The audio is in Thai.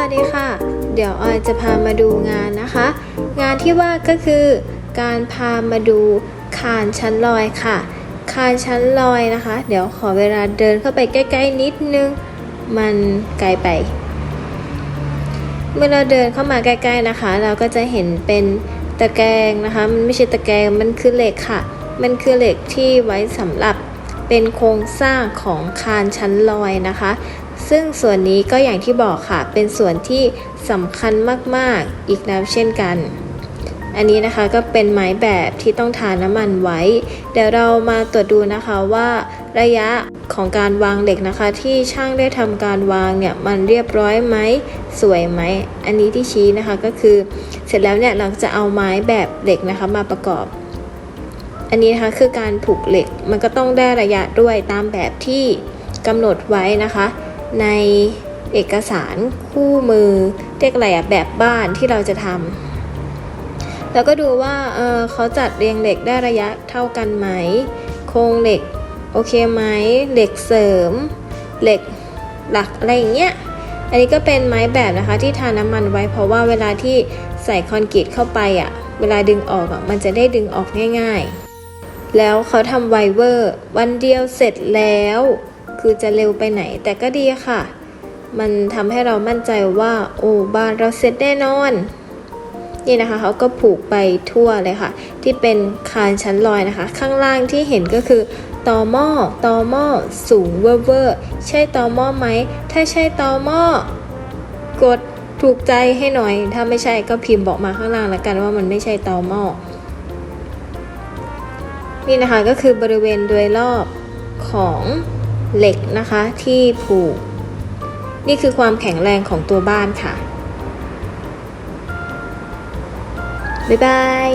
วัสดีค่ะ เดี๋ยวออยจะพามาดูงานนะคะ งานที่ว่าก็คือ การพามาดูคานชั้นลอยค่ะ คานชั้นลอยนะคะ เดี๋ยวขอเวลาเดินเข้าไปใกล้ ๆ นิดนึง มันไกลไป เมื่อเราเดินเข้ามาใกล้ ๆนะคะ เราก็จะเห็นเป็นตะแกรงนะคะ มันไม่ใช่ตะแกรงมันคือเหล็กค่ะ มันคือเหล็กที่ไว้สำหรับ เป็นโครงสร้างของคานชั้นลอยนะคะ ซึ่งส่วนนี้ก็อย่างที่บอกค่ะ เป็นส่วนที่สำคัญมากๆอีกแล้วเช่นกัน อันนี้นะคะก็เป็นไม้แบบที่ต้องทาน้ำมันไว้ เดี๋ยวเรามาตรวจดูนะคะว่าระยะของการวางเหล็กนะคะ ที่ช่างได้ทำการวางเนี่ยมันเรียบร้อยไหมสวยไหม อันนี้ที่ชี้นะคะก็คือ เสร็จแล้วเนี่ยเราจะเอาไม้แบบเหล็กนะคะมาประกอบ อันนี้นะคะคือการผูกเหล็กมันก็ต้องได้ระยะด้วยตามแบบที่กำหนดไว้นะคะ ในเอกสารคู่มือเรียกอะไรอะแบบบ้านที่เราจะทำแล้วก็ดูว่าเออเขาจัดเรียงเหล็กได้ระยะเท่ากันไหม โครงเหล็กโอเคไหมเหล็กเสริม เหล็กหลักอะไรอย่างเงี้ยอันนี้ก็เป็นไม้แบบนะคะที่ทาน้ำมันไว้เพราะว่าเวลาที่ใส่คอนกรีตเข้าไปอะ่ะ เวลาดึงออกอะ่ะมันจะได้ดึงออกง่าย ๆ แล้วเขาทำไวเวอร์ วันเดียวเสร็จแล้ว คือจะเร็วไปไหนแต่ก็ดีค่ะ มันทำให้เรามั่นใจว่าโอ้บ้านเราเสร็จแน่นอน นี่นะคะเขาก็ผูกไปทั่วเลยค่ะ ที่เป็นคานชั้นลอยนะคะ ข้างล่างที่เห็นก็คือตอหม้อตอหม้อสูงเวอร์เวอร์ใช่ตอหม้อไหม ถ้าใช่ตอหม้อกดถูกใจให้หน่อย ถ้าไม่ใช่ก็พิมพ์บอกมาข้างล่างแล้วกันว่ามันไม่ใช่ตอหม้อ นี่นะคะก็คือบริเวณโดยรอบของเหล็กนะคะที่ผูก นี่คือความแข็งแรงของตัวบ้านค่ะ บ๊ายบาย